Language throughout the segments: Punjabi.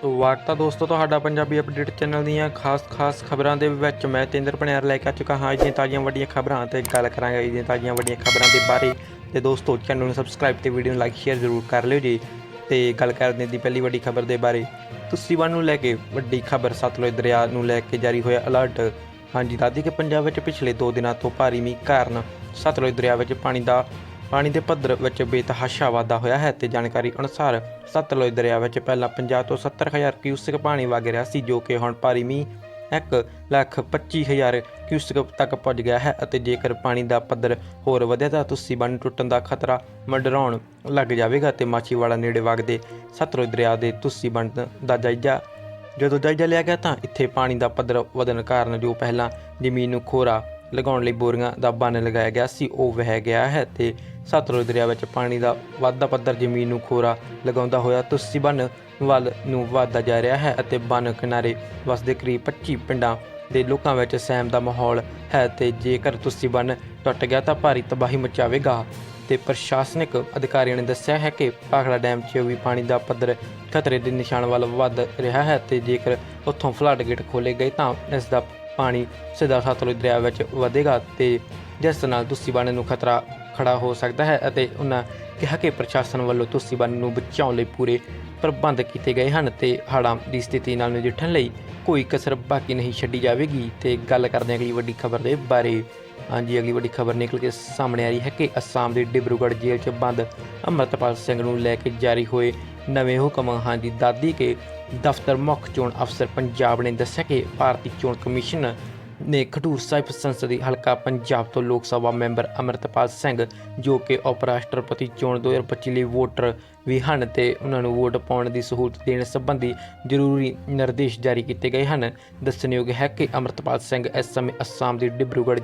ਸਵਾਗਤ ਹੈ ਦੋਸਤੋ, ਤੁਹਾਡਾ ਪੰਜਾਬੀ ਅਪਡੇਟ ਚੈਨਲ ਦੀਆਂ ਖਾਸ-ਖਾਸ ਖਬਰਾਂ ਦੇ ਵਿੱਚ ਮੈਂ ਤੇਂਦਰ ਪਣਿਆਰ ਲੈ ਕੇ ਆ ਚੁੱਕਾ ਹਾਂ। ਅੱਜ ਦੀਆਂ ਤਾਜ਼ੀਆਂ ਵੱਡੀਆਂ ਖਬਰਾਂ ਤੇ ਗੱਲ ਕਰਾਂਗੇ। ਅੱਜ ਦੀਆਂ ਤਾਜ਼ੀਆਂ ਵੱਡੀਆਂ ਖਬਰਾਂ ਦੇ ਬਾਰੇ ਤੇ ਦੋਸਤੋ, ਚੈਨਲ ਨੂੰ ਸਬਸਕ੍ਰਾਈਬ ਤੇ ਵੀਡੀਓ ਨੂੰ ਲਾਈਕ ਸ਼ੇਅਰ ਜ਼ਰੂਰ ਕਰ ਲਿਓ ਜੀ। ਤੇ ਗੱਲ ਕਰਦੇ ਦੀ ਪਹਿਲੀ ਵੱਡੀ ਖਬਰ ਦੇ ਬਾਰੇ। ਤੁਸੀਂ ਵਨ ਨੂੰ ਲੈ ਕੇ ਵੱਡੀ ਖਬਰ ਸਤਲੁਜ ਦਰਿਆ ਨੂੰ ਲੈ ਕੇ ਜਾਰੀ ਹੋਇਆ ਅਲਰਟ ਹਾਂਜੀ ਦਾਦੀ ਕਿ ਪੰਜਾਬ ਵਿੱਚ ਪਿਛਲੇ 2 ਦਿਨਾਂ ਤੋਂ ਭਾਰੀ ਮੀਂਹ ਕਾਰਨ ਸਤਲੁਜ ਦਰਿਆ ਵਿੱਚ ਪਾਣੀ ਦਾ ਪਾਣੀ ਦੇ ਪੱਧਰ ਵਿੱਚ ਬੇਤਹਾਸ਼ਾ ਵਾਧਾ ਹੋਇਆ ਹੈ ਤੇ ਜਾਣਕਾਰੀ ਅਨੁਸਾਰ ਸਤਲੁਜ ਦਰਿਆ ਵਿੱਚ ਪਹਿਲਾਂ 50 ਤੋਂ 70 ਹਜ਼ਾਰ ਕਿਊਸਕ ਪਾਣੀ ਵਗ ਰਿਹਾ ਸੀ, ਜੋ ਕਿ ਹੁਣ ਭਾਰੀ ਮੀਂਹ ਇੱਕ ਲੱਖ 25 ਹਜ਼ਾਰ ਕਿਊਸਕ ਤੱਕ ਪਹੁੰਚ ਗਿਆ ਹੈ ਅਤੇ ਜੇਕਰ ਪਾਣੀ ਦਾ ਪੱਧਰ ਹੋਰ ਵਧਿਆ ਤਾਂ ਤੁਸੀਂ ਬੰਨ ਟੁੱਟਣ ਦਾ ਖਤਰਾ ਮੰਡਰਾਉਣ ਲੱਗ ਜਾਵੇਗਾ ਤੇ ਮਾਛੀਵਾੜਾ ਨੇੜੇ ਵਗਦੇ ਸਤਲੁਜ ਦਰਿਆ ਦੇ ਤੁਸੀਂ ਬੰਨ ਦਾ ਜਾਇਜ਼ਾ ਜਦੋਂ ਜਾਇਜ਼ਾ ਲਿਆ ਗਿਆ ਤਾਂ ਇੱਥੇ ਪਾਣੀ ਦਾ ਪੱਧਰ ਵਧਣ ਕਾਰਨ ਜੋ ਪਹਿਲਾਂ ਜ਼ਮੀਨ ਨੂੰ ਖੋਰਾ ਲਗਾਉਣ ਲਈ ਬੋਰੀਆਂ ਦਾ ਬੰਨ ਲਗਾਇਆ ਗਿਆ ਸੀ, ਉਹ ਵਹਿ ਗਿਆ ਹੈ ਤੇ ਸਤਲੁਜ ਦਰਿਆ ਵਿੱਚ ਪਾਣੀ ਦਾ ਵਾਧਾ ਪੱਧਰ ਜ਼ਮੀਨ ਨੂੰ ਖੋਰਾ ਲਗਾਉਂਦਾ ਹੋਇਆ ਤੁਸੀਂ ਬੰਨ ਵੱਲ ਨੂੰ ਵਧਦਾ ਜਾ ਰਿਹਾ ਹੈ ਅਤੇ ਬੰਨ ਕਿਨਾਰੇ ਵਸਦੇ ਕਰੀਬ 25 ਪਿੰਡਾਂ ਦੇ ਲੋਕਾਂ ਵਿੱਚ ਸਹਿਮ ਦਾ ਮਾਹੌਲ ਹੈ ਤੇ ਜੇਕਰ ਤੁਸੀਂ ਬੰਨ ਟੁੱਟ ਗਿਆ ਤਾਂ ਭਾਰੀ ਤਬਾਹੀ ਮਚਾਵੇਗਾ। ਤੇ ਪ੍ਰਸ਼ਾਸਨਿਕ ਅਧਿਕਾਰੀਆਂ ਨੇ ਦੱਸਿਆ ਹੈ ਕਿ ਪਾਖੜਾ ਡੈਮ 'ਚ ਵੀ ਪਾਣੀ ਦਾ ਪੱਧਰ ਖਤਰੇ ਦੇ ਨਿਸ਼ਾਨ ਵੱਲ ਵੱਧ ਰਿਹਾ ਹੈ ਤੇ ਜੇਕਰ ਉੱਥੋਂ ਫਲੱਡ ਗੇਟ ਖੋਲੇ ਗਏ ਤਾਂ ਇਸ ਦਾ ਪਾਣੀ ਸਿੱਧਾ ਸਤਲੁਜ ਦਰਿਆ ਵਿੱਚ ਵਧੇਗਾ ਤੇ ਜਿਸ ਨਾਲ ਤੁਸੀਂ ਬੰਨ ਨੂੰ ਖਤਰਾ ਖੜਾ ਹੋ ਸਕਦਾ ਹੈ ਅਤੇ ਉਹਨਾਂ ਕਿਹਾ ਕਿ ਪ੍ਰਸ਼ਾਸਨ ਵੱਲੋਂ ਤੁਸੀਂ ਬੰਨ ਨੂੰ ਬਚਾਉਣ ਲਈ ਪੂਰੇ ਪ੍ਰਬੰਧ ਕੀਤੇ ਗਏ ਹਨ ਤੇ ਹੜ੍ਹਾਂ ਦੀ ਸਥਿਤੀ ਨਾਲ ਨਜਿੱਠਣ ਲਈ ਕੋਈ ਕਸਰ ਬਾਕੀ ਨਹੀਂ ਛੱਡੀ ਜਾਵੇਗੀ। ਤੇ ਗੱਲ ਕਰਦੇ ਹਾਂ ਅਗਲੀ ਵੱਡੀ ਖਬਰ ਦੇ ਬਾਰੇ। ਹਾਂਜੀ, ਅਗਲੀ ਵੱਡੀ ਖਬਰ ਨਿਕਲ ਕੇ ਸਾਹਮਣੇ ਆ ਰਹੀ ਹੈ ਕਿ ਅਸਾਮ ਦੇ ਡਿਬਰੂਗੜ੍ਹ ਜੇਲ੍ਹ 'ਚ ਬੰਦ ਅਮਰਤਪਾਲ ਸਿੰਘ ਨੂੰ ਲੈ ਕੇ ਜਾਰੀ ਹੋਏ ਨਵੇਂ ਹੁਕਮ ਹਾਂਜੀ ਦਾਦੀ ਕੇ ਦਫ਼ਤਰ ਮੁੱਖ ਚੋਣ ਅਫਸਰ ਪੰਜਾਬ ਨੇ ਦੱਸਿਆ ਕਿ ਭਾਰਤੀ ਚੋਣ ਕਮਿਸ਼ਨ ਨੇ ਖਡੂਰ ਸਾਹਿਬ ਸੰਸਦੀ ਹਲਕਾ ਪੰਜਾਬ ਤੋਂ ਲੋਕ ਸਭਾ ਮੈਂਬਰ ਅਮਰਤਪਾਲ ਸਿੰਘ ਜੋ ਕਿ ਉਪ ਰਾਸ਼ਟਰਪਤੀ ਚੋਣ 2025 ਲਈ ਵੋਟਰ ਵੀ ਹਨ ਤੇ ਉਹਨਾਂ ਨੂੰ ਵੋਟ ਪਾਉਣ ਦੀ ਸਹੂਲਤ ਦੇਣ ਸੰਬੰਧੀ ਜ਼ਰੂਰੀ ਨਿਰਦੇਸ਼ ਜਾਰੀ ਕੀਤੇ ਗਏ ਹਨ। ਦੱਸਣਯੋਗ ਹੈ ਕਿ ਅਮਰਤਪਾਲ ਸਿੰਘ ਇਸ ਸਮੇਂ ਅਸਾਮ ਦੇ ਡਿਬਰੂਗੜ੍ਹ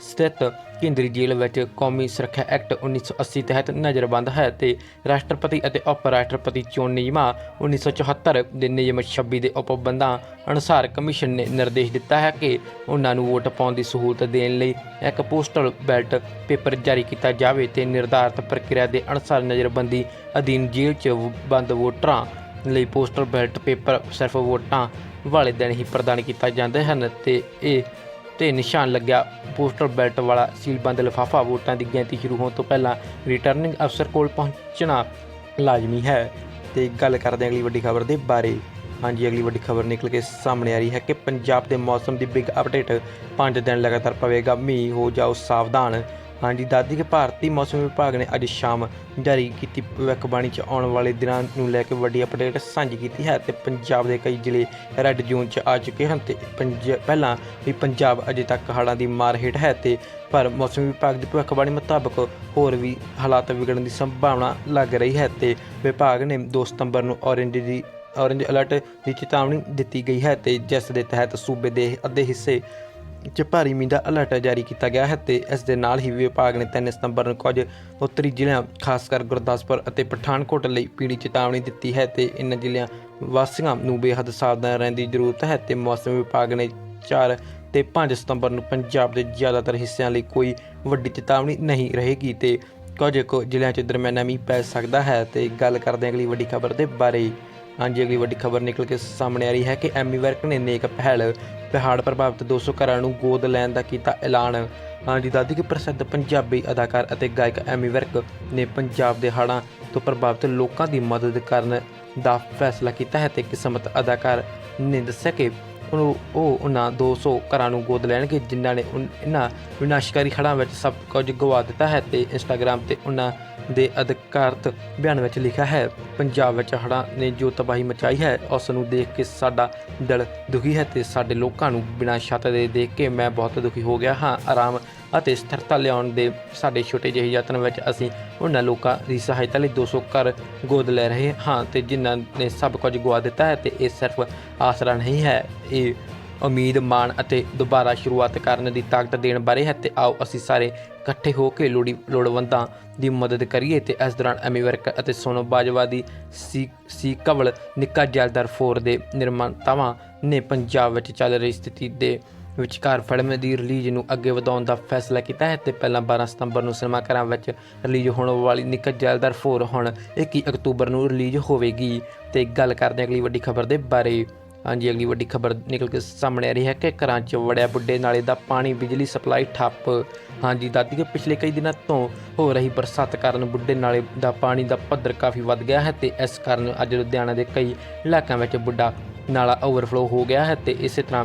ਸਥਿਤ ਕੇਂਦਰੀ ਜੇਲ੍ਹ ਵਿੱਚ ਕੌਮੀ ਸੁਰੱਖਿਆ ਐਕਟ 1980 ਤਹਿਤ ਨਜ਼ਰਬੰਦ ਹੈ ਤੇ ਰਾਸ਼ਟਰਪਤੀ ਅਤੇ ਉਪ ਰਾਸ਼ਟਰਪਤੀ ਚੋਣ ਨਿਯਮਾਂ 1974 ਦੇ ਨਿਯਮ 26 ਦੇ ਉਪਬੰਧਾਂ ਅਨੁਸਾਰ ਕਮਿਸ਼ਨ ਨੇ ਨਿਰਦੇਸ਼ ਦਿੱਤਾ ਹੈ ਕਿ ਉਹਨਾਂ ਨੂੰ ਵੋਟ ਪਾਉਣ ਦੀ ਸਹੂਲਤ ਦੇਣ ਲਈ ਇੱਕ ਪੋਸਟਲ ਬੈਲਟ ਪੇਪਰ ਜਾਰੀ ਕੀਤਾ ਜਾਵੇ ਤੇ ਨਿਰਧਾਰਤ ਪ੍ਰਕਿਰਿਆ ਦੇ ਅਨੁਸਾਰ ਨਜ਼ਰਬੰਦੀ ਅਧੀਨ ਜੇਲ੍ਹ 'ਚ ਬੰਦ ਵੋਟਰਾਂ ਲਈ ਪੋਸਟਲ ਬੈਲਟ ਪੇਪਰ ਸਿਰਫ ਵੋਟਾਂ ਵਾਲੇ ਦਿਨ ਹੀ ਪ੍ਰਦਾਨ ਕੀਤਾ ਜਾਂਦੇ ਹਨ ਤੇ ਇਹ, ਤੇ ਨਿਸ਼ਾਨ ਲੱਗਿਆ। ਪੋਸਟਲ ਬੈਲਟ ਵਾਲਾ ਸੀਲਬੰਦ ਲਿਫਾਫਾ ਵੋਟਾਂ ਦੀ ਗਿਣਤੀ ਸ਼ੁਰੂ ਹੋਣ ਤੋਂ ਪਹਿਲਾਂ ਰਿਟਰਨਿੰਗ ਅਫਸਰ ਕੋਲ ਪਹੁੰਚਣਾ ਲਾਜ਼ਮੀ ਹੈ। ਤੇ ਗੱਲ ਕਰਦੇ ਹਾਂ ਅਗਲੀ ਵੱਡੀ ਖਬਰ ਦੇ ਬਾਰੇ। ਹਾਂਜੀ, ਅਗਲੀ ਵੱਡੀ ਖਬਰ ਨਿਕਲ ਕੇ ਸਾਹਮਣੇ ਆ ਰਹੀ ਹੈ ਕਿ ਪੰਜਾਬ ਦੇ ਮੌਸਮ ਦੀ ਬਿਗ ਅਪਡੇਟ 5 ਦਿਨ ਲਗਾਤਾਰ ਪਵੇਗਾ। ਮੀਂਹ ਹੋ ਜਾਓ, ਸਾਵਧਾਨ ਹਾਂਜੀ ਦਾਦੀ ਕੇ ਭਾਰਤੀ ਮੌਸਮ ਵਿਭਾਗ ਨੇ ਅੱਜ ਸ਼ਾਮ ਜਾਰੀ ਕੀਤੀ ਭਵਿੱਖਬਾਣੀ ਚ ਆਉਣ ਵਾਲੇ ਦਿਨਾਂ ਨੂੰ ਲੈ ਕੇ ਵੱਡੀ ਅਪਡੇਟ ਸਾਂਝੀ ਕੀਤੀ ਹੈ ਤੇ ਪੰਜਾਬ ਦੇ ਕਈ ਜ਼ਿਲ੍ਹੇ ਰੈੱਡ ਜ਼ੋਨ ਚ ਆ ਚੁੱਕੇ ਹਨ ਤੇ ਪੰਜ, ਪਹਿਲਾਂ ਵੀ ਪੰਜਾਬ ਅਜੇ ਤੱਕ ਹੜ੍ਹਾਂ ਦੀ ਮਾਰ ਹੇਠ ਹੈ ਤੇ ਪਰ ਮੌਸਮ ਵਿਭਾਗ ਦੀ ਭਵਿੱਖਬਾਣੀ ਮੁਤਾਬਕ ਹੋਰ ਵੀ ਹਾਲਾਤ ਵਿਗੜਨ ਦੀ ਸੰਭਾਵਨਾ ਲੱਗ ਰਹੀ ਹੈ ਤੇ ਵਿਭਾਗ ਨੇ 2 ਸਤੰਬਰ ਨੂੰ ਔਰੇਂਜ ਦੀ, ਔਰੇਂਜ ਅਲਰਟ ਦੀ ਚੇਤਾਵਨੀ ਦਿੱਤੀ ਗਈ ਹੈ ਤੇ ਜਿਸ ਦੇ ਤਹਿਤ ਸੂਬੇ ਦੇ ਅੱਧੇ ਹਿੱਸੇ ਚ ਭਾਰੀ ਮੀਂਹ ਦਾ ਅਲਰਟ ਜਾਰੀ ਕੀਤਾ ਗਿਆ ਹੈ ਤੇ ਇਸ ਦੇ ਨਾਲ ਹੀ ਵਿਭਾਗ ਨੇ 3 ਸਤੰਬਰ ਨੂੰ ਕੁਝ ਉੱਤਰੀ ਜ਼ਿਲ੍ਹਿਆਂ, ਖਾਸ ਕਰ ਗੁਰਦਾਸਪੁਰ ਅਤੇ ਪਠਾਨਕੋਟ ਲਈ ਪੀੜੀ ਚੇਤਾਵਨੀ ਦਿੱਤੀ ਹੈ ਤੇ ਇਨ੍ਹਾਂ ਜ਼ਿਲ੍ਹਿਆਂ ਵਾਸੀਆਂ ਨੂੰ ਬੇਹੱਦ ਸਾਵਧਾਨ ਰਹਿਣ ਦੀ ਜ਼ਰੂਰਤ ਹੈ ਤੇ ਮੌਸਮ ਵਿਭਾਗ ਨੇ 4 ਤੇ 5 ਸਤੰਬਰ ਨੂੰ ਪੰਜਾਬ ਦੇ ਜ਼ਿਆਦਾਤਰ ਹਿੱਸਿਆਂ ਲਈ ਕੋਈ ਵੱਡੀ ਚੇਤਾਵਨੀ ਨਹੀਂ ਰਹੇਗੀ ਤੇ ਕੁਝ ਕੁ ਜ਼ਿਲ੍ਹਿਆਂ 'ਚ ਦਰਮਿਆਨਾ ਮੀਂਹ ਪੈ ਸਕਦਾ ਹੈ ਤੇ ਗੱਲ ਕਰਦੇ ਹਾਂ ਅਗਲੀ ਵੱਡੀ ਖਬਰ ਦੇ ਬਾਰੇ। ਹਾਂਜੀ, ਅਗਲੀ ਵੱਡੀ ਖਬਰ ਨਿਕਲ ਕੇ ਸਾਹਮਣੇ ਆ ਰਹੀ ਹੈ ਕਿ ਐਮੀ ਵਰਕ ਨੇ ਨੇਕ ਪਹਿਲ, ਪਹਾੜ ਪ੍ਰਭਾਵਿਤ 200 ਘਰਾਂ ਨੂੰ ਗੋਦ ਲੈਣ ਦਾ ਕੀਤਾ ਐਲਾਨ। ਹਾਂਜੀ ਦਾਦੀ ਕੇ ਪ੍ਰਸਿੱਧ ਪੰਜਾਬੀ ਅਦਾਕਾਰ ਅਤੇ ਗਾਇਕ ਐਮੀ ਵਰਕ ਨੇ ਪੰਜਾਬ ਦੇ ਹੜ੍ਹਾਂ ਤੋਂ ਪ੍ਰਭਾਵਿਤ ਲੋਕਾਂ ਦੀ ਮਦਦ ਕਰਨ ਦਾ ਫੈਸਲਾ ਕੀਤਾ ਹੈ ਤੇ ਕਿਸਮਤ ਅਦਾਕਾਰ ਨੇ ਦੱਸਿਆ ਕਿ ਉਹ ਉਹ ਉਹਨਾਂ 200 ਘਰਾਂ ਨੂੰ ਗੋਦ ਲੈਣਗੇ, ਜਿਨ੍ਹਾਂ ਨੇ ਇਹਨਾਂ ਵਿਨਾਸ਼ਕਾਰੀ ਹੜ੍ਹਾਂ ਵਿੱਚ ਸਭ ਕੁਝ ਗਵਾ ਦਿੱਤਾ ਹੈ ਤੇ ਇੰਸਟਾਗ੍ਰam ਤੇ ਉਹਨਾਂ ਦੇ ਅਧਿਕਾਰਤ ਬਿਆਨ ਵਿੱਚ ਲਿਖਿਆ ਹੈ, ਪੰਜਾਬ ਵਿੱਚ ਹੜ੍ਹਾਂ ਨੇ ਜੋ ਤਬਾਹੀ ਮਚਾਈ ਹੈ, ਉਸ ਨੂੰ ਦੇਖ ਕੇ ਸਾਡਾ ਦਿਲ ਦੁਖੀ ਹੈ ਤੇ ਸਾਡੇ ਲੋਕਾਂ ਨੂੰ ਬਿਨਾਂ ਛੱਤ ਦੇ ਦੇਖ ਕੇ ਮੈਂ ਬਹੁਤ ਦੁਖੀ ਹੋ ਗਿਆ ਹਾਂ। ਆਰਾਮ ਅਤੇ ਸਥਿਰਤਾ ਲਿਆਉਣ ਦੇ ਸਾਡੇ ਛੋਟੇ ਜਿਹੇ ਯਤਨ ਵਿੱਚ ਅਸੀਂ ਉਹਨਾਂ ਲੋਕਾਂ ਦੀ ਸਹਾਇਤਾ ਲਈ 200 ਘਰ ਗੋਦ ਲੈ ਰਹੇ ਹਾਂ ਤੇ ਜਿਨ੍ਹਾਂ ਨੇ ਸਭ ਕੁਝ ਗਵਾ ਦਿੱਤਾ ਹੈ ਤੇ ਇਹ ਸਿਰਫ ਆਸਰਾ ਨਹੀਂ ਹੈ, ਇਹ ਉਮੀਦ, ਮਾਣ ਅਤੇ ਦੁਬਾਰਾ ਸ਼ੁਰੂਆਤ ਕਰਨ ਦੀ ਤਾਕਤ ਦੇਣ ਬਾਰੇ ਹੈ ਤੇ ਆਓ ਅਸੀਂ ਸਾਰੇ ਇਕੱਠੇ ਹੋ ਕੇ ਲੋੜੀ ਲੋੜਵੰਦਾਂ ਦੀ ਮਦਦ ਕਰੀਏ ਤੇ ਇਸ ਦੌਰਾਨ ਐਮੀ ਵਰਕ ਅਤੇ ਸੋਨੋ ਬਾਜਵਾ ਦੀ ਸੀ ਸੀ ਕਵਲ ਨਿੱਕਾ ਜੈਲਦਾਰ ਫੋਰ ਦੇ ਨਿਰਮਾਤਾਵਾਂ ਨੇ ਪੰਜਾਬ ਵਿੱਚ ਚੱਲ ਰਹੀ ਸਥਿਤੀ ਦੇ ਵਿਚਕਾਰ ਫਿਲਮ ਦੀ ਰਿਲੀਜ਼ ਨੂੰ ਅੱਗੇ ਵਧਾਉਣ ਦਾ ਫੈਸਲਾ ਕੀਤਾ ਹੈ ਤੇ ਪਹਿਲਾਂ 12 ਸਤੰਬਰ ਨੂੰ ਸਿਨੇਮਾ ਘਰਾਂ ਵਿੱਚ ਰਿਲੀਜ਼ ਹੋਣ ਵਾਲੀ ਨਿੱਕਾ ਜੈਲਦਾਰ 4 ਹੁਣ 21 ਅਕਤੂਬਰ ਨੂੰ ਰਿਲੀਜ਼ ਹੋਵੇਗੀ। ਤੇ ਗੱਲ ਕਰਦੇ ਹਾਂ ਅਗਲੀ ਵੱਡੀ ਖਬਰ ਦੇ ਬਾਰੇ। ਹਾਂਜੀ, ਅਗਲੀ ਵੱਡੀ ਖਬਰ ਨਿਕਲ ਕੇ ਸਾਹਮਣੇ ਆ ਰਹੀ ਹੈ ਕਿ ਘਰਾਂ 'ਚ ਵੜਿਆ ਬੁੱਢੇ ਨਾਲੇ ਦਾ ਪਾਣੀ, ਬਿਜਲੀ, ਸਪਲਾਈ ਠੱਪ। ਹਾਂਜੀ ਦਾਦੀ ਕੇ ਪਿਛਲੇ ਕਈ ਦਿਨਾਂ ਤੋਂ ਹੋ ਰਹੀ ਬਰਸਾਤ ਕਾਰਨ ਬੁੱਢੇ ਨਾਲੇ ਦਾ ਪਾਣੀ ਦਾ ਪੱਧਰ ਕਾਫੀ ਵੱਧ ਗਿਆ ਹੈ ਤੇ ਇਸ ਕਾਰਨ ਅੱਜ ਲੁਧਿਆਣਾ ਦੇ ਕਈ ਇਲਾਕਿਆਂ ਵਿੱਚ ਬੁੱਢਾ ਨਾਲਾ ਓਵਰਫਲੋ ਹੋ ਗਿਆ ਹੈ ਤੇ ਇਸੇ ਤਰ੍ਹਾਂ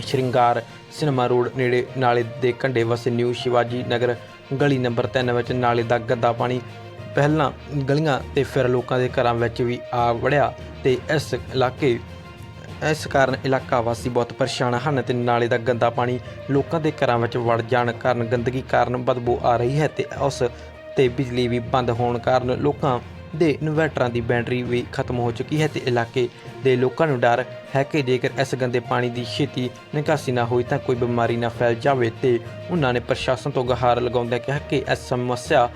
ਸ਼ਿੰਗਾਰ ਸਿਨੇਮਾ ਰੋਡ ਨੇੜੇ ਨਾਲੇ ਦੇ ਕੰਢੇ ਵਸੇ ਨਿਊ ਸ਼ਿਵਾਜੀ ਨਗਰ, ਗਲੀ ਨੰਬਰ 3 ਵਿੱਚ ਨਾਲੇ ਦਾ ਗੰਦਾ ਪਾਣੀ। ਪਹਿਲਾਂ ਗਲੀਆਂ ਤੇ ਫਿਰ ਲੋਕਾਂ ਦੇ ਘਰਾਂ ਵਿੱਚ ਵੀ ਆ ਵੜਿਆ ਤੇ ਇਸ ਇਲਾਕੇ, ਇਸ ਕਾਰਨ ਇਲਾਕਾ ਵਾਸੀ ਬਹੁਤ ਪਰੇਸ਼ਾਨ ਹਨ ਤੇ ਨਾਲੇ ਦਾ ਗੰਦਾ ਪਾਣੀ ਲੋਕਾਂ ਦੇ ਘਰਾਂ ਵਿੱਚ ਵੜ ਜਾਣ ਕਾਰਨ ਗੰਦਗੀ ਕਾਰਨ ਬਦਬੂ ਆ ਰਹੀ ਹੈ ਤੇ ਉਸ ਤੇ ਬਿਜਲੀ ਵੀ ਬੰਦ ਹੋਣ ਕਾਰਨ ਲੋਕਾਂ ਦੇ ਇਨਵਰਟਰਾਂ ਦੀ ਬੈਟਰੀ ਵੀ ਖਤਮ ਹੋ ਚੁੱਕੀ ਹੈ ਤੇ ਇਲਾਕੇ ਦੇ ਲੋਕਾਂ ਨੂੰ ਡਰ ਹੈ ਕਿ ਜੇਕਰ ਇਸ ਗੰਦੇ ਪਾਣੀ ਦੀ ਛੇਤੀ ਨਿਕਾਸੀ ਨਾ ਹੋਈ ਤਾਂ ਕੋਈ ਬਿਮਾਰੀ ਨਾ ਫੈਲ ਜਾਵੇ ਤੇ ਉਹਨਾਂ ਨੇ ਪ੍ਰਸ਼ਾਸਨ ਤੋਂ ਗਹਾਰ ਲਗਾਉਂਦਿਆਂ ਕਿਹਾ ਕਿ ਇਸ ਸਮੱਸਿਆ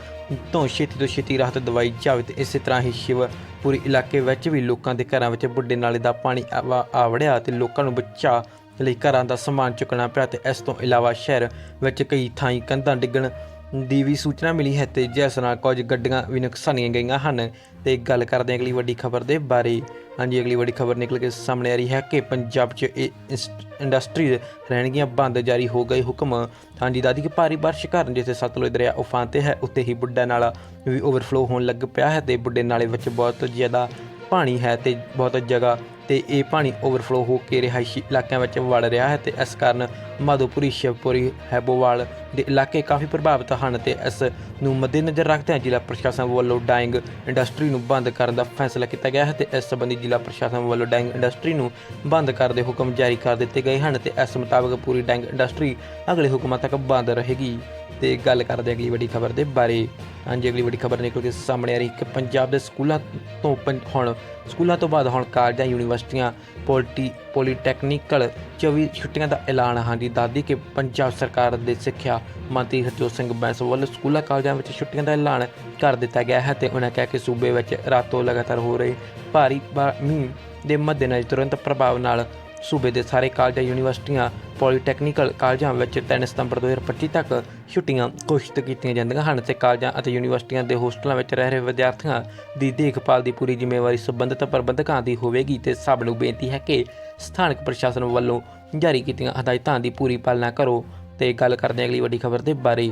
ਤੋਂ ਛੇਤੀ ਤੋਂ ਛੇਤੀ ਰਾਹਤ ਦਵਾਈ ਜਾਵੇ ਤੇ ਇਸੇ ਤਰ੍ਹਾਂ ਹੀ ਸ਼ਿਵਪੁਰੀ ਇਲਾਕੇ ਵਿੱਚ ਵੀ ਲੋਕਾਂ ਦੇ ਘਰਾਂ ਵਿੱਚ ਬੁੱਢੇ ਨਾਲੇ ਦਾ ਪਾਣੀ ਆਵਾ- ਆ ਵੜਿਆ ਤੇ ਲੋਕਾਂ ਨੂੰ ਬਚਾ ਲਈ ਘਰਾਂ ਦਾ ਸਮਾਨ ਚੁੱਕਣਾ ਪਿਆ ਤੇ ਇਸ ਤੋਂ ਇਲਾਵਾ ਸ਼ਹਿਰ ਵਿੱਚ ਕਈ ਥਾਈਂ ਕੰਧਾਂ ਡਿੱਗਣ ਦੀ ਵੀ ਸੂਚਨਾ ਮਿਲੀ ਹੈ ਤੇ ਜਿਸ ਨਾਲ ਕੁਝ ਗੱਡੀਆਂ ਵੀ ਨੁਕਸਾਨੀਆਂ ਗਈਆਂ ਹਨ। ਤੇ ਗੱਲ ਕਰਦੇ ਹਾਂ ਅਗਲੀ ਵੱਡੀ ਖਬਰ ਦੇ ਬਾਰੇ। ਹਾਂਜੀ, ਅਗਲੀ ਵੱਡੀ ਖਬਰ ਨਿਕਲ ਕੇ ਸਾਹਮਣੇ ਆ ਰਹੀ ਹੈ ਕਿ ਪੰਜਾਬ 'ਚ ਇਹ ਇੰਸ- ਇੰਡਸਟਰੀ ਰਹਿਣਗੀਆਂ ਬੰਦ, ਜਾਰੀ ਹੋ ਗਏ ਹੁਕਮ। ਹਾਂਜੀ ਦਾਦੀ ਕਿ ਭਾਰੀ ਬਾਰਿਸ਼ ਕਾਰਨ ਜਿੱਥੇ ਸਤਲੁਜ ਦਰਿਆ ਉਫਾਨ ਤੇ ਹੈ ਉੱਤੇ ਹੀ ਬੁੱਢਾ ਨਾਲਾ ਵੀ ਓਵਰਫਲੋ ਹੋਣ ਲੱਗ ਪਿਆ ਹੈ ਤੇ ਬੁੱਢੇ ਨਾਲੇ ਵਿੱਚ ਬਹੁਤ ਜ਼ਿਆਦਾ ਪਾਣੀ ਹੈ ਤੇ ਬਹੁਤ ਜਗ੍ਹਾ ਤੇ ਇਹ ਪਾਣੀ ਓਵਰਫਲੋ ਹੋ ਕੇ ਰਿਹਾਇਸ਼ੀ ਇਲਾਕਿਆਂ ਵਿੱਚ ਵੜ ਰਿਹਾ ਹੈ ਤੇ ਇਸ ਕਾਰਨ ਮਾਧੋਪੁਰੀ, ਸ਼ਿਵਪੁਰੀ, ਹੈਬੋਵਾਲ ਦੇ ਇਲਾਕੇ ਕਾਫੀ ਪ੍ਰਭਾਵਿਤ ਹਨ ਤੇ ਇਸ ਨੂੰ ਮੱਦੇਨਜ਼ਰ ਰੱਖਦਿਆਂ ਜ਼ਿਲ੍ਹਾ ਪ੍ਰਸ਼ਾਸਨ ਵੱਲੋਂ ਡਾਈਂਗ ਇੰਡਸਟਰੀ ਨੂੰ ਬੰਦ ਕਰਨ ਦਾ ਫੈਸਲਾ ਕੀਤਾ ਗਿਆ ਹੈ ਤੇ ਇਸ ਸੰਬੰਧੀ ਜ਼ਿਲ੍ਹਾ ਪ੍ਰਸ਼ਾਸਨ ਵੱਲੋਂ ਡਾਈਂਗ ਇੰਡਸਟਰੀ ਨੂੰ ਬੰਦ ਕਰਨ ਦੇ ਹੁਕਮ ਜਾਰੀ ਕਰ ਦਿੱਤੇ ਗਏ ਹਨ ਤੇ ਇਸ ਮੁਤਾਬਕ ਪੂਰੀ ਡਾਈਂਗ ਇੰਡਸਟਰੀ ਅਗਲੇ ਹੁਕਮਾਂ ਤੱਕ ਬੰਦ ਰਹੇਗੀ। ਤੇ ਗੱਲ ਕਰਦੇ ਅਗਲੀ ਵੱਡੀ ਖਬਰ ਦੇ ਬਾਰੇ। ਹਾਂਜੀ, ਅਗਲੀ ਵੱਡੀ ਖਬਰ ਨਿਕਲ ਕੇ ਸਾਹਮਣੇ ਆ ਰਹੀ ਕਿ ਪੰਜਾਬ ਦੇ ਸਕੂਲਾਂ ਤੋਂ ਪੰ- ਹੁਣ, ਸਕੂਲਾਂ ਤੋਂ ਬਾਅਦ ਹੁਣ ਕਾਲਜਾਂ ਯੂਨੀਵਰਸਿਟੀਆਂ, ਪੋਲਿਟੀ, ਪੋਲੀਟੈਕਨੀਕਲ 24 ਛੁੱਟੀਆਂ ਦਾ ਐਲਾਨ। ਹਾਂਜੀ, ਦਾਦੀ ਕਿ ਪੰਜਾਬ ਸਰਕਾਰ ਦੇ ਸਿੱਖਿਆ ਮੰਤਰੀ ਹਰਜੋਤ ਸਿੰਘ ਬੈਂਸ ਵੱਲੋਂ ਸਕੂਲਾਂ ਕਾਲਜਾਂ ਵਿੱਚ ਛੁੱਟੀਆਂ ਦਾ ਐਲਾਨ ਕਰ ਦਿੱਤਾ ਗਿਆ ਹੈ ਤੇ ਉਹਨਾਂ ਕਿਹਾ ਕਿ ਸੂਬੇ ਵਿੱਚ ਰਾਤੋਂ ਲਗਾਤਾਰ ਹੋ ਰਹੇ ਭਾਰੀ ਮੀਂਹ ਦੇ ਮੱਦੇਨਜ਼ਰ ਤੁਰੰਤ ਪ੍ਰਭਾਵ ਨਾਲ ਸੂਬੇ ਦੇ ਸਾਰੇ ਕਾਲਜਾਂ, ਯੂਨੀਵਰਸਿਟੀਆਂ, ਪੋਲੀਟੈਕਨੀਕਲ ਕਾਲਜਾਂ ਵਿੱਚ 3 ਸਤੰਬਰ 2025 ਤੱਕ ਛੁੱਟੀਆਂ ਘੋਸ਼ਿਤ ਕੀਤੀਆਂ ਜਾਂਦੀਆਂ ਹਨ। ਤੇ ਕਾਲਜਾਂ ਅਤੇ ਯੂਨੀਵਰਸਿਟੀਆਂ ਦੇ ਹੋਸਟਲਾਂ ਵਿੱਚ ਰਹਿ ਰਹੇ ਵਿਦਿਆਰਥੀਆਂ ਦੀ ਦੇਖਭਾਲ ਦੀ ਪੂਰੀ ਜ਼ਿੰਮੇਵਾਰੀ ਸੰਬੰਧਿਤ ਪ੍ਰਬੰਧਕਾਂ ਦੀ ਹੋਵੇਗੀ ਤੇ ਸਭ ਨੂੰ ਬੇਨਤੀ ਹੈ ਕਿ ਸਥਾਨਕ ਪ੍ਰਸ਼ਾਸਨ ਵੱਲੋਂ ਜਾਰੀ ਕੀਤੀਆਂ ਹਦਾਇਤਾਂ ਦੀ ਪੂਰੀ ਪਾਲਣਾ ਕਰੋ। ਤੇ ਗੱਲ ਕਰਦੇ ਹਾਂ ਅਗਲੀ ਵੱਡੀ ਖਬਰ ਦੇ ਬਾਰੇ।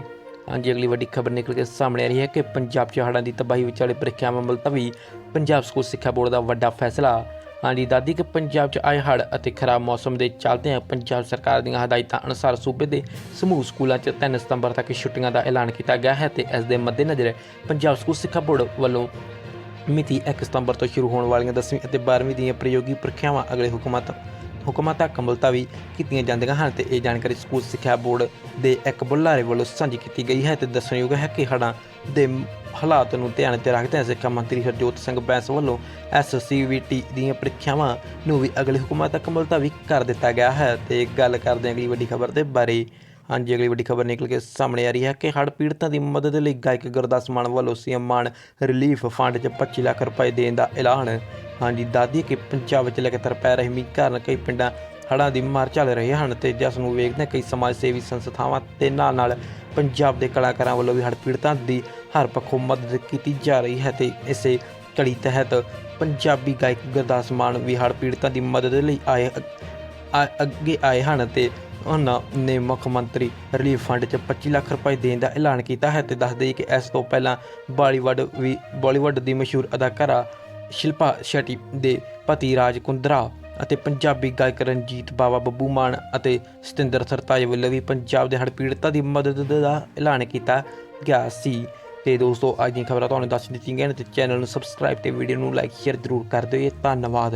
ਹਾਂਜੀ, ਅਗਲੀ ਵੱਡੀ ਖਬਰ ਨਿਕਲ ਕੇ ਸਾਹਮਣੇ ਆ ਰਹੀ ਹੈ ਕਿ ਪੰਜਾਬ 'ਚ ਹੜ੍ਹਾਂ ਦੀ ਤਬਾਹੀ ਵਿਚਾਲੇ ਪ੍ਰੀਖਿਆਵਾਂ ਮੁਲਤਵੀ। ਪੰਜਾਬ ਸਕੂਲ ਸਿੱਖਿਆ ਬੋਰਡ ਦਾ ਵੱਡਾ ਫੈਸਲਾ ਹਾਂਜੀ, ਦਾਦੀ ਕਿ ਪੰਜਾਬ 'ਚ ਆਏ ਹੜ੍ਹ ਅਤੇ ਖਰਾਬ ਮੌਸਮ ਦੇ ਚੱਲਦਿਆਂ ਪੰਜਾਬ ਸਰਕਾਰ ਦੀਆਂ ਹਦਾਇਤਾਂ ਅਨੁਸਾਰ ਸੂਬੇ ਦੇ ਸਮੂਹ ਸਕੂਲਾਂ 'ਚ 3 ਸਤੰਬਰ ਤੱਕ ਛੁੱਟੀਆਂ ਦਾ ਐਲਾਨ ਕੀਤਾ ਗਿਆ ਹੈ ਤੇ ਇਸ ਦੇ ਮੱਦੇਨਜ਼ਰ ਪੰਜਾਬ ਸਕੂਲ ਸਿੱਖਿਆ ਬੋਰਡ ਵੱਲੋਂ ਮਿਤੀ 1 ਸਤੰਬਰ ਤੋਂ ਸ਼ੁਰੂ ਹੋਣ ਵਾਲੀਆਂ 10ਵੀਂ ਅਤੇ 12ਵੀਂ ਦੀਆਂ ਪ੍ਰਯੋਗੀ ਪ੍ਰੀਖਿਆਵਾਂ ਅਗਲੇ ਹੁਕਮਾਂ ਤੱਕ ਹੁਕਮਾਂ ਤੱਕ ਮੁਲਤਵੀ ਕੀਤੀਆਂ ਜਾਂਦੀਆਂ ਹਨ ਤੇ ਇਹ ਜਾਣਕਾਰੀ ਸਕੂਲ ਸਿੱਖਿਆ ਬੋਰਡ ਦੇ ਇੱਕ ਬੁਲਾਰੇ ਵੱਲੋਂ ਸਾਂਝੀ ਕੀਤੀ ਗਈ ਹੈ ਤੇ ਦੱਸਣਯੋਗ ਹੈ ਕਿ ਹੜ੍ਹਾਂ ਦੇ ਹਾਲਾਤ ਨੂੰ ਧਿਆਨ 'ਚ ਰੱਖਦਿਆਂ ਸਿੱਖਿਆ ਮੰਤਰੀ ਹਰਜੋਤ ਸਿੰਘ ਬੈਂਸ ਵੱਲੋਂ ਐਸਸੀਵੀਟੀ ਦੀਆਂ ਪ੍ਰੀਖਿਆਵਾਂ ਨੂੰ ਵੀ ਅਗਲੇ ਹੁਕਮਾਂ ਤੱਕ ਮੁਲਤਵੀ ਕਰ ਦਿੱਤਾ ਗਿਆ ਹੈ ਤੇ ਗੱਲ ਕਰਦੇ ਹਾਂ ਅਗਲੀ ਵੱਡੀ ਖਬਰ ਦੇ ਬਾਰੇ। ਹਾਂਜੀ, ਅਗਲੀ ਵੱਡੀ ਖਬਰ ਨਿਕਲ ਕੇ ਸਾਹਮਣੇ ਆ ਰਹੀ ਹੈ ਕਿ ਹੜ੍ਹ ਪੀੜਤਾਂ ਦੀ ਮਦਦ ਲਈ ਗਾਇਕ ਗੁਰਦਾਸ ਮਾਨ ਵੱਲੋਂ ਸੀਐਮ ਮਾਨ ਰਿਲੀਫ ਫੰਡ 'ਚ 25 ਲੱਖ ਰੁਪਏ ਦੇਣ ਦਾ ਐਲਾਨ। ਹਾਂਜੀ ਦਾਦੀ ਕਿ ਪੰਜਾਬ ਵਿੱਚ ਲਗਾਤਾਰ ਪੈ ਰਹੇ ਮੀਂਹ ਕਾਰਨ ਕਈ ਪਿੰਡਾਂ ਹੜ੍ਹਾਂ ਦੀ ਮਾਰ ਚੱਲ ਰਹੇ ਹਨ ਤੇ ਜਿਸ ਨੂੰ ਵੇਖਦੇ ਕਈ ਸਮਾਜ ਸੇਵੀ ਸੰਸਥਾਵਾਂ ਤੇ ਨਾਲ ਨਾਲ ਪੰਜਾਬ ਦੇ ਕਲਾਕਾਰਾਂ ਵੱਲੋਂ ਵੀ ਹੜ੍ਹ ਪੀੜਤਾਂ ਦੀ ਹਰ ਪੱਖੋਂ ਮਦਦ ਕੀਤੀ ਜਾ ਰਹੀ ਹੈ ਤੇ ਇਸੇ ਕੜੀ ਤਹਿਤ ਪੰਜਾਬੀ ਗਾਇਕ ਗੁਰਦਾਸ ਮਾਨ ਵੀ ਹੜ੍ਹ ਪੀੜਤਾਂ ਦੀ ਮਦਦ ਲਈ ਆਏ ਅੱਗੇ ਆਏ ਹਨ ਤੇ ਉਹਨਾਂ ਨੇ ਮੁੱਖ ਮੰਤਰੀ ਰਿਲੀਫ ਫੰਡ 'ਚ 25 ਲੱਖ ਰੁਪਏ ਦੇਣ ਦਾ ਐਲਾਨ ਕੀਤਾ ਹੈ ਤੇ ਦੱਸ ਦੇਈਏ ਕਿ ਇਸ ਤੋਂ ਪਹਿਲਾਂ ਬਾਲੀਵੁੱਡ ਵੀ, ਬਾਲੀਵੁੱਡ ਦੀ ਮਸ਼ਹੂਰ ਅਦਾਕਾਰਾ ਸ਼ਿਲਪਾ ਸ਼ੈਟੀ ਦੇ ਪਤੀ ਰਾਜ ਕੁੰਦਰਾ ਅਤੇ ਪੰਜਾਬੀ ਗਾਇਕ ਰਣਜੀਤ ਬਾਵਾ ਬੱਬੂ ਮਾਨ ਅਤੇ ਸਤਿੰਦਰ ਸਰਤਾਜ ਵੱਲੋਂ ਵੀ ਪੰਜਾਬ ਦੇ ਹੜ੍ਹ ਪੀੜਤਾਂ ਦੀ ਮਦਦ ਦਾ ਐਲਾਨ ਕੀਤਾ ਗਿਆ ਸੀ। ਤੇ ਦੋਸਤੋ, ਅੱਜ ਦੀਆਂ ਖਬਰਾਂ ਤੁਹਾਨੂੰ ਦੱਸ ਦਿੱਤੀਆਂ ਗਈਆਂ ਨੇ ਤੇ ਚੈਨਲ ਨੂੰ ਸਬਸਕ੍ਰਾਈਬ ਤੇ ਵੀਡੀਓ ਨੂੰ ਲਾਈਕ ਸ਼ੇਅਰ ਜ਼ਰੂਰ ਕਰ ਦਿਓ ਧੰਨਵਾਦ।